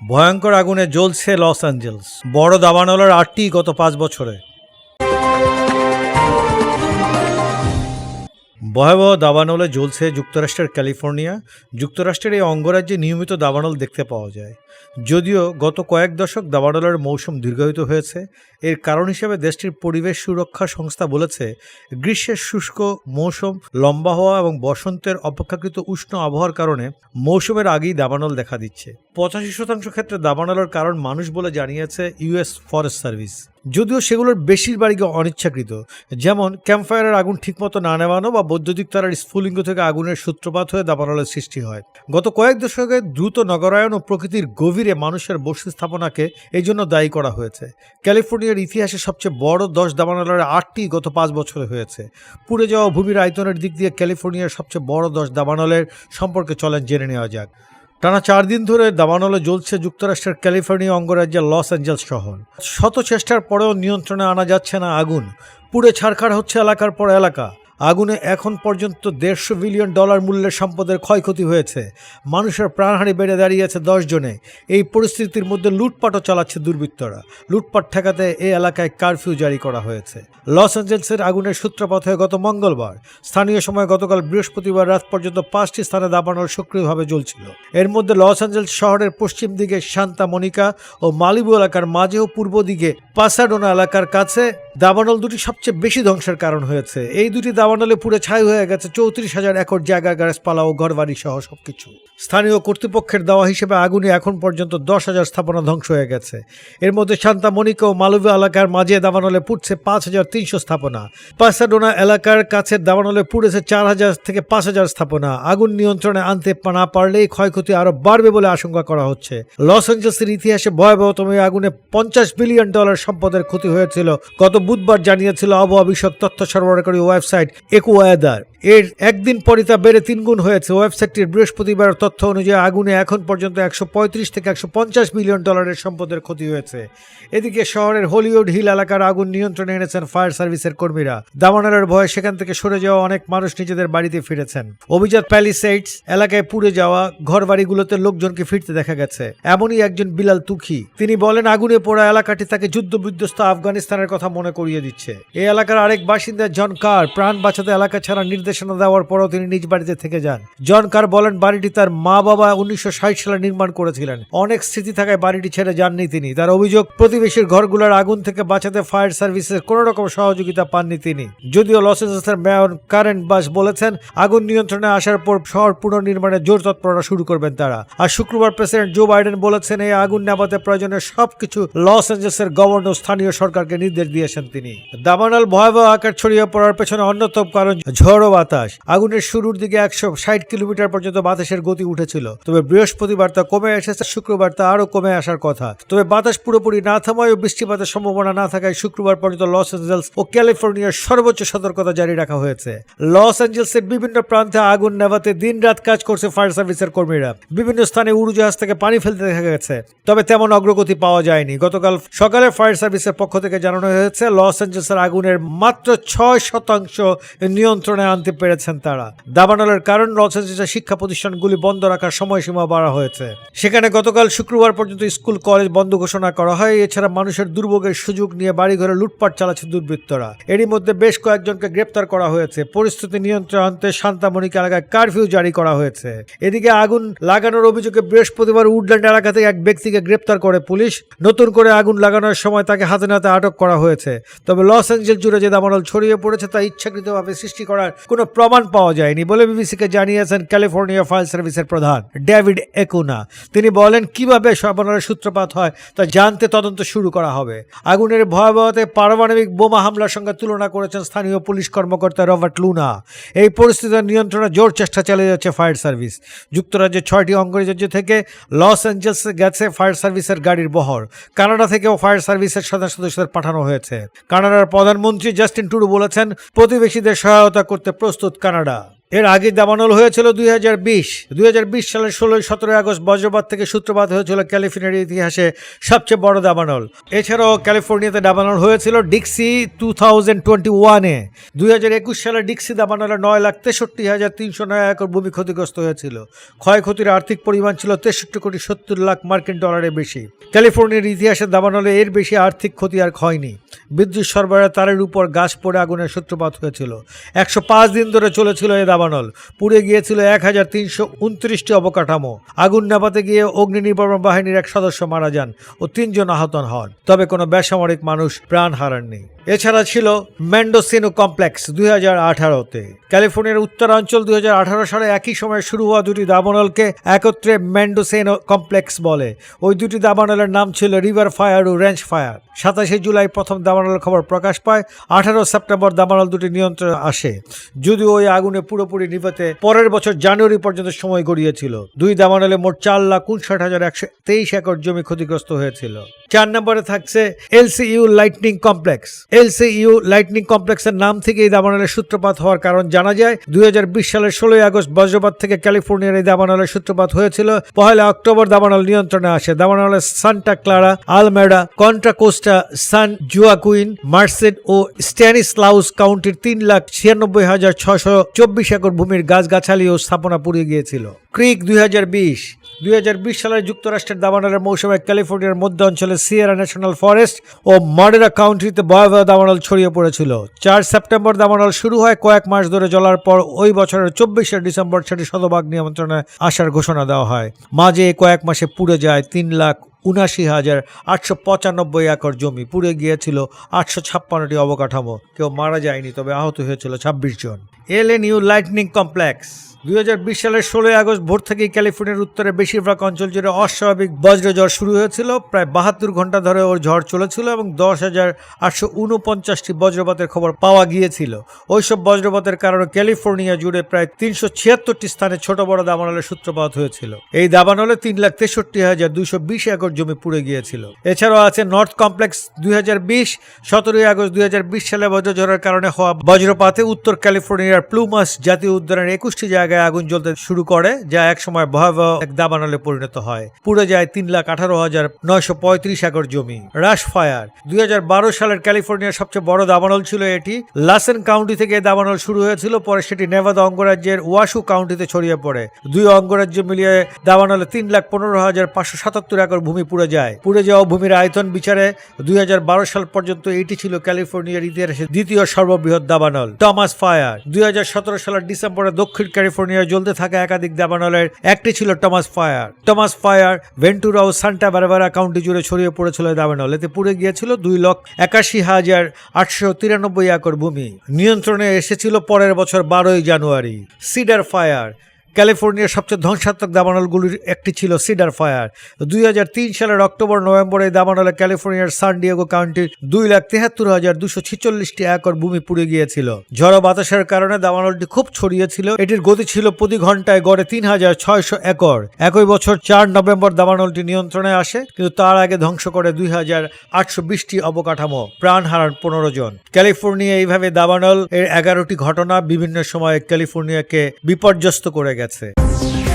ভয়ঙ্কর আগুনে জ্বলছে লস অ্যাঞ্জেলস। বড় দাবানলের আটটি গত পাঁচ বছরে। ভয়াবহ দাবানলে জ্বলছে যুক্তরাষ্ট্রের ক্যালিফোর্নিয়া। যুক্তরাষ্ট্রের এই অঙ্গরাজ্যে নিয়মিত দাবানল দেখতে পাওয়া যায়। যদিও গত কয়েক দশক দাবানলের মৌসুম দীর্ঘায়িত হয়েছে, এর কারণ হিসেবে দেশটির পরিবেশ সুরক্ষা সংস্থা বলেছে, গ্রীষ্মের শুষ্ক মৌসুম, লম্বা হওয়া এবং বসন্তের অপেক্ষাকৃত উষ্ণ আবহাওয়ার কারণে মৌসুমের আগেই দাবানল দেখা দিচ্ছে। পঁচাশি শতাংশ ক্ষেত্রে দাবানলের কারণ মানুষ বলে জানিয়েছে ইউএস ফরেস্ট সার্ভিস। যদিও সেগুলোর বেশিরভাগই অনিচ্ছাকৃত, যেমন ক্যাম্পফায়ারের আগুন ঠিকমতো না নেওয়ানো বা বৈদ্যুতিক তারার স্ফুলিঙ্গ থেকে আগুনের সূত্রপাত হয়ে দাবানলের সৃষ্টি হয়। গত কয়েক দশকে দ্রুত নগরায়ন ও প্রকৃতির গভীরে মানুষের বসতি স্থাপনাকে এই জন্য দায়ী করা হয়েছে। ক্যালিফোর্নিয়ার ইতিহাসে সবচেয়ে বড় দশ দাবানলের আটটি গত পাঁচ বছরে হয়েছে। পুড়ে যাওয়া ভূমির আয়তনের দিক দিয়ে ক্যালিফোর্নিয়ার সবচেয়ে বড় দশ দাবানলের সম্পর্কে চলেন জেনে নেওয়া যাক। টানা চার দিন ধরে দাবানলে জ্বলছে যুক্তরাষ্ট্রের ক্যালিফোর্নিয়া অঙ্গরাজ্যের লস অ্যাঞ্জেলস শহর। শত চেষ্টার পরেও নিয়ন্ত্রণে আনা যাচ্ছে না আগুন। পুড়ে ছাড়খাড় হচ্ছে এলাকার পর এলাকা। আগুনে এখন পর্যন্ত দেড়শো বিলিয়ন ডলার মূল্যের সম্পদের ক্ষয়ক্ষতি হয়েছে। মানুষের প্রাণহানি বেড়ে দাঁড়িয়েছে দশ জনে। এই পরিস্থিতির মধ্যে লুটপাটও চালাচ্ছে দুর্বৃত্তরা। লুটপাট ঠেকাতে এই এলাকায় কারফিউ জারি করা হয়েছে। লস অ্যাঞ্জেলসের আগুনের সূত্রপাত হয়ে গত মঙ্গলবার। স্থানীয় সময় গতকাল বৃহস্পতিবার রাত পর্যন্ত পাঁচটি স্থানে দাবানল সক্রিয়ভাবে জ্বলছিল। এর মধ্যে লস অ্যাঞ্জেলস শহরের পশ্চিম দিকে শান্তা মনিকা ও মালিবু এলাকার মাঝে ও পূর্ব দিকে পাসাডোনা এলাকার কাছে দাবানল দুটি সবচেয়ে বেশি ধ্বংসের কারণ হয়েছে। এই দুটি দাবানলে পুড়ে ছাই হয়ে গেছে চৌত্রিশ হাজার একর জায়গা, গাছপালা ও ঘরবাড়ি সহ সবকিছু। স্থানীয় কর্তৃপক্ষের দেওয়া হিসেবে আগুনে এখন পর্যন্ত দশ হাজার স্থাপনা ধ্বংস হয়ে গেছে। এর মধ্যে শান্তা মনিকা ও মালুভা এলাকার মাঝে দাবানলে পুড়ছে পাঁচ হাজার তিনশো স্থাপনা। পাসাডোনা এলাকার কাছে দাবানলে পুড়েছে চার হাজার থেকে পাঁচ হাজার স্থাপনা। আগুন নিয়ন্ত্রণে আনতে না পারলেই ক্ষয়ক্ষতি আরও বাড়বে বলে আশঙ্কা করা হচ্ছে। লস অ্যাঞ্জেলসের ইতিহাসে ভয়াবহতম এই আগুনে পঞ্চাশ বিলিয়ন ডলার সম্পদের ক্ষতি হয়েছিল। গত বুধবার জানিয়েছিল আবহাওয়া বিষয়ক তথ্য সরবরাহকারী ওয়েবসাইট ecuador এর একদিন পরই তা বেড়ে তিনগুণ হয়েছে। ওয়েবসাইটটির বৃহস্পতিবার তথ্য অনুযায়ী আগুনে এখন পর্যন্ত একশো পঁয়ত্রিশ থেকে একশো পঞ্চাশ মিলিয়ন ডলারের সম্পদের ক্ষতি হয়েছে। এদিকে শহরের হলিউড হিল এলাকার আগুন নিয়ন্ত্রণে এনেছেন ফায়ার সার্ভিসের কর্মীরা। দামানারের ভয়ে সেখান থেকে সরে যাওয়া অনেক মানুষ নিজেদের বাড়িতে ফিরেছেন। অভিজাত প্যালিসেইডস এলাকায় পুড়ে যাওয়া ঘর বাড়িগুলোতে লোকজনকে ফিরতে দেখা গেছে। এমনই একজন বিলাল তুখি। তিনি বলেন, আগুনে পোড়া এলাকাটি তাকে যুদ্ধ বিধ্বস্ত আফগানিস্তানের কথা মনে করিয়ে দিচ্ছে। এই এলাকার আরেক বাসিন্দা জন কার। প্রাণ বাঁচাতে এলাকা ছাড়া নির্দেশনা দেওয়ার পরও তিনি নিজ বাড়িতে থেকে যান। জন কার বলেন, বাড়িটি তার মা বাবা উনিশশো সালে নির্মাণ করেছিলেন। অনেক স্মৃতি থাকায় বাড়িটি ছেড়ে যাননি তিনি। তার অভিযোগ, প্রতিবেশীর ঘরগুলোর আগুন থেকে বাঁচাতে ফায়ার সার্ভিসের কোনো রকম সহযোগিতা পাননি তিনি। যদিও লস এঞ্জেলসের মেয়র কারেন্ট বাস বলেছেন, আগুন নিয়ন্ত্রণে আসার পর শহর পুনর্নির্মাণে জোর তৎপরতা শুরু করবেন তারা। আর শুক্রবার প্রেসিডেন্ট জো বাইডেন বলেছেন, এই আগুন নেভাতে প্রয়োজনীয় সবকিছু লস এঞ্জেলসের গভর্নর স্থানীয় সরকারকে নির্দেশ দিয়েছেন তিনি। দাবানল ভয়াবহ আকার ছড়িয়ে পড়ার পেছনে অন্যতম কারণ ঝড়ো বাতাস। আগুনের শুরুর দিকে একশো ষাট কিলোমিটার পর্যন্ত বাতাসের গতি উঠেছিল। তবে বৃহস্পতিবার তা কমে এসেছে, শুক্রবার তা আরও কমে আসার কথা। তবে বাতাস পুরোপুরি না থামায় ও বৃষ্টিপাতের সম্ভাবনা না থাকায় শুক্রবার পর্যন্ত লস অ্যাঞ্জেলস ও ক্যালিফোর্নিয়ার সর্বোচ্চ সতর্কতা জারি রাখা হয়েছে। লস অ্যাঞ্জেলসের বিভিন্ন প্রান্তে আগুন নেভাতে দিন রাত কাজ করছে ফায়ার সার্ভিসের কর্মীরা। বিভিন্ন স্থানে উড়োজাহাজ থেকে পানি ফেলতে দেখা গেছে, তবে তেমন অগ্রগতি পাওয়া যায়নি। গতকাল সকালে ফায়ার সার্ভিসের পক্ষ থেকে জানানো হয়েছে, লস অ্যাঞ্জেলসের আগুনের মাত্র ছয় শতাংশ নিয়ন্ত্রণে আনতে পেরেছেন তারা। দাবানলের কারণ অ্যাঞ্জেলসের শিক্ষা প্রতিষ্ঠানগুলি বন্ধ রাখার সময়সীমা বাড়া হয়েছে। সেখানে গতকাল শুক্রবার পর্যন্ত স্কুল, কলেজ বন্ধ ঘোষণা করা হয়। এছাড়া মানুষের দুর্ভোগের সুযোগ নিয়ে বাড়িঘরে লুটপাট চালাচ্ছে দুর্বৃত্তরা। এরই মধ্যে বেশ কয়েকজনকে গ্রেপ্তার করা হয়েছে। পরিস্থিতি নিয়ন্ত্রণে আনতে শান্তামণিক এলাকায় কারফিউ জারি করা হয়েছে। এদিকে আগুন লাগানোর অভিযোগে বৃহস্পতিবার উডল্যান্ড এলাকা থেকে এক ব্যক্তিকে গ্রেপ্তার করে পুলিশ। নতুন করে আগুন লাগানোর সময় তাকে হাতে নাতে আটক করা হয়েছে। তবে লস অ্যাঞ্জেল জুড়ে যে দামানল ছড়িয়ে পড়েছে তা ইচ্ছাকৃতভাবে সৃষ্টি করার কোনো প্রমাণ পাওয়া যায়নি বলে বিবিসিকে জানিয়েছেন ক্যালিফোর্নিয়া ফায়ার সার্ভিসের প্রধান ডেভিড একুনা। তিনি বলেন, কীভাবে সর্বনাশের সূত্রপাত হয় তা জানতে তদন্ত শুরু করা হবে। আগুনের ভয়াবহতে পারমাণবিক বোমা হামলার সঙ্গে তুলনা করেছেন স্থানীয় পুলিশ কর্মকর্তা রবার্ট লুনা। এই পরিস্থিতির নিয়ন্ত্রণে জোর চেষ্টা চালিয়ে যাচ্ছে ফায়ার সার্ভিস। যুক্তরাজ্যের ছয়টি অঙ্গরাজ্য থেকে লস অ্যাঞ্জেলসে গেছে ফায়ার সার্ভিসের গাড়ির বহর। কানাডা থেকেও ফায়ার সার্ভিসের সাধারণ সদস্যদের পাঠানো হয়েছে। কানাডার প্রধানমন্ত্রী জাস্টিন টুডু বলেছেন, প্রতিবেশীদের সহায়তা করতে প্রস্তুত কানাডা। এর আগে দাবানল হয়েছিল দুই হাজার বিশ। দুই হাজার বিশ সালের ষোলোই, সতেরোই আগস্ট বজ্রপাত থেকে সূত্রপাত হয়েছিল ক্যালিফোর্নিয়ার ইতিহাসে সবচেয়ে বড় দাবানল। এছাড়াও ক্যালিফোর্নিয়াতে দাবানল হয়েছিল ডিক্সি টু থাউজেন্ড টোয়েন্টি ওয়ানে। দুই হাজার একুশ সালে ডিক্সি দাবানলে নয় লাখ তেষট্টি হাজার তিনশো নয় একর ভূমি ক্ষতিগ্রস্ত হয়েছিল। ক্ষয়ক্ষতির আর্থিক পরিমাণ ছিল তেষট্টি কোটি সত্তর লাখ মার্কিন ডলারের বেশি। ক্যালিফোর্নিয়ার ইতিহাসে দাবানলে এর বেশি আর্থিক ক্ষতি আর হয়নি। বিদ্যুৎ সরবরাহ তারের উপর গাছ পড়ে আগুনের সূত্রপাত হয়েছিল। একশো পাঁচ দিন ধরে চলেছিল এই দাবানল পুড়ে গিয়েছিল এক হাজার তিনশো উনত্রিশটি অবকাঠামো। আগুন নেভাতে গিয়ে অগ্নি নির্বাপন বাহিনীর এক সদস্য মারা যান ও তিনজন আহত হন। তবে কোনো বেসামরিক মানুষ প্রাণ হারাননি। এছাড়া ছিল ম্যান্ডোসিনো কমপ্লেক্স দুই হাজার আঠারোতে। ক্যালিফোর্নিয়ার উত্তরাঞ্চল দুই হাজার আঠারো সালে একই সময়ে শুরু হওয়া দুটি দাবানলকে একত্রে ম্যান্ডোসেনো কমপ্লেক্স বলে। ওই দুটি দাবানলের নাম ছিল রিভার ফায়ার ও রেঞ্জ ফায়ার। সাতাশে জুলাই প্রথম দাবানলের খবর প্রকাশ পায়, আঠারো সেপ্টেম্বর দাবানল দুটি নিয়ন্ত্রণ আসে। যদিও ওই আগুনে পুরোপুরি নিভাতে পরের বছর জানুয়ারি পর্যন্ত সময় গড়িয়েছিল। দুই দাবানলে মোট চার লাখ উনষাট হাজার একশো তেইশ একর জমি ক্ষতিগ্রস্ত হয়েছিল। চার নম্বরে থাকছে LCU lightning complex. LCU lightning কমপ্লেক্সের নাম থেকে এই দাবানলের সূত্রপাত হওয়ার কারণ জানা যায়, দুই সালের ষোলোই আগস্ট বজ্রপাত থেকে ক্যালিফোর্নিয়ার এই দাবানলের সূত্রপাত হয়েছিল। পহেলা অক্টোবর দাবানল নিয়ন্ত্রণে আসে। দাবানলের Santa Clara, Alameda Contra Costa San Joaquin Merced ও স্ট্যানিসলাউস কাউন্টির তিন লাখ ছিয়ানব্বই হাজার ছশো চব্বিশ একর ভূমির গাছগাছালি ও স্থাপনা পুড়িয়ে গিয়েছিল। ক্রিক দুই হাজার বিশ দুই সালের যুক্তরাষ্ট্রের দাবানলের মৌসুমে ক্যালিফোর্নিয়ার মধ্য অঞ্চলে সিয়েরা ন্যাশনাল ফরেস্ট ও মডেরা কাউন্টিতে ভয়াবহ দাবানল ছড়িয়ে পড়েছিল। চার সেপ্টেম্বর দাবানল শুরু হয় কয়েক মাস ধরে জ্বলার পর ওই বছরের চব্বিশে ডিসেম্বর সেটি শতভাগ নিয়ন্ত্রণে আসার ঘোষণা দেওয়া হয়। মাঝে কয়েক মাসে পুড়ে যায় তিন লাখ উনাশি হাজার আটশো পঁচানব্বই একর জমি। পুড়ে গিয়েছিল আটশো ছাপ্পান্নটি অবকাঠামো। কেউ মারা যায়নি, তবে আহত হয়েছিল ছাব্বিশ জন। L N U lightning complex. দুই হাজার বিশ সালের ষোলোই আগস্ট ভোর থেকেই ক্যালিফোর্নিয়ার উত্তরে বেশিরভাগ অঞ্চল জুড়ে অস্বাভাবিক বজ্রঝড় শুরু হয়েছিল। প্রায় বাহাত্তর ঘণ্টা ধরে ওর ঝড় চলেছিল এবং দশ হাজার আটশো উনপঞ্চাশটি বজ্রপাতের খবর পাওয়া গিয়েছিল। ওইসব বজ্রপাতের কারণে ক্যালিফোর্নিয়া জুড়ে প্রায় তিনশো ছিয়াত্তরটি স্থানে ছোট বড় দাবানলের সূত্রপাত হয়েছিল। এই দাবানলে তিন লাখ তেষট্টি হাজার দুইশো বিশ একর জমি পুড়ে গিয়েছিল। এছাড়াও আছে নর্থ কমপ্লেক্স দুই হাজার বিশ, সতেরোই আগস্ট দুই হাজার বিশ সালে বজ্রঝড়ের কারণে হওয়া বজ্রপাতে উত্তর ক্যালিফোর্নিয়ার প্লুমাস জাতীয় উদ্যানের একুশটি জায়গায় আগুন জ্বলতে শুরু করে, যা একসময় ভয়াবহ এক দাবানলে পরিণত হয়। পুড়ে যায় তিন লাখ আঠারো হাজার নয়শো পঁয়ত্রিশ একর জমি। Rush Fire. দুই সালের ক্যালিফোর্নিয়ার সবচেয়ে বড় দাবানল ছিল এটি। লাসেন কাউন্টি থেকে দাবানল শুরু হয়েছিল, পরে সেটি নেভাদা অঙ্গরাজ্যের ওয়াশু কাউন্টিতে ছড়িয়ে পড়ে। দুই অঙ্গরাজ্য মিলিয়ে দাবানলে তিন লাখ পনেরো হাজার পাঁচশো সাতাত্তর একর ভূমি পুড়ে যায়। পুড়ে যাওয়া ভূমির আয়তন বিচারে দুই হাজার বারো সাল পর্যন্ত এটি ছিল ক্যালিফোর্নিয়ার ইতিহাসে দ্বিতীয় সর্ববৃহৎ দাবানল, টমাস ফায়ার। দুই হাজার সতেরো সালের ডিসেম্বরে দক্ষিণ ক্যালিফোর্নিয়ায় জ্বলতে থাকা একাধিক দাবানলের, একটি ছিল Thomas Fire. Thomas Fire, Ventura ও সান্টা বারবারা কাউন্টি জুড়ে ছড়িয়ে পড়েছিল দাবানল। এতে পুড়ে গিয়েছিল দুই লক্ষ একাশি হাজার আটশো তিরানব্বই একর ভূমি। নিয়ন্ত্রণে এসেছিল পরের বছর বারোই জানুয়ারি। সিডার ফায়ার ক্যালিফোর্নিয়ার সবচেয়ে ধ্বংসাত্মক দাবানলগুলির একটি ছিল সিডার ফায়ার। দুই হাজার তিন সালের অক্টোবর, নভেম্বরে দাবানলে ক্যালিফোর্নিয়ার সান ডিয়েগো কাউন্টির দুই লাখ তেহাত্তর হাজার দুশো ছিচল্লিশটি একর ভূমি পুড়ে গিয়েছিল। ঝড়ো বাতাসের কারণে দাবানলটি খুব ছড়িয়েছিল এটির গতি ছিল প্রতি ঘন্টায় গড়ে তিন হাজার ছয়শো একর। একই বছর চার নভেম্বর দাবানলটি নিয়ন্ত্রণে আসে, কিন্তু তার আগে ধ্বংস করে দুই হাজার আটশো বিশটি অবকাঠামো, প্রাণ হারান পনেরো জন। ক্যালিফোর্নিয়া এইভাবে দাবানল এর এগারোটি ঘটনা বিভিন্ন সময়ে ক্যালিফোর্নিয়াকে বিপর্যস্ত করে গেছে